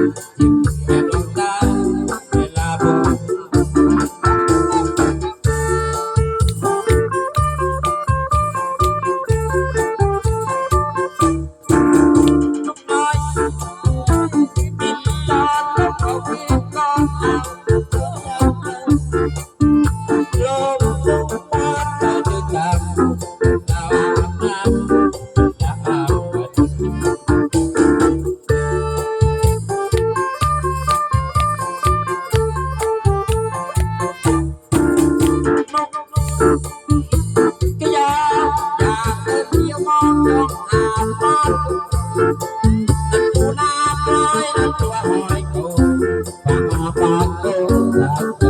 Mm-hmm. ก็อยากอยากเรื่ยวมองจ้องาบน้ำนั่นปูนาปลายนั่นตัวหปกปาด้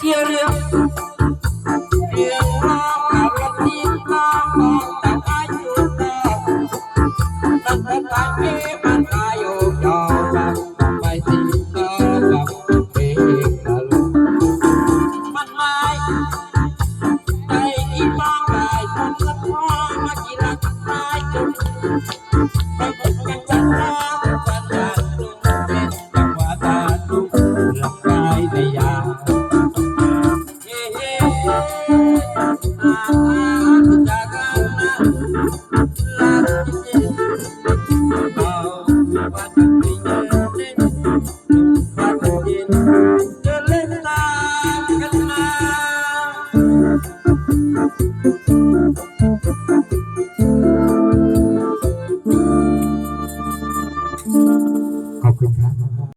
ที่เรื่องเรื่องราวระดีตามงแต่กายอยู่แนั่นแต่กาบมันายอยู่ยอมไปสิเธอกับเอกนัลมันไม่ใจที่มองคนละท้อมากินละตายจน Bye.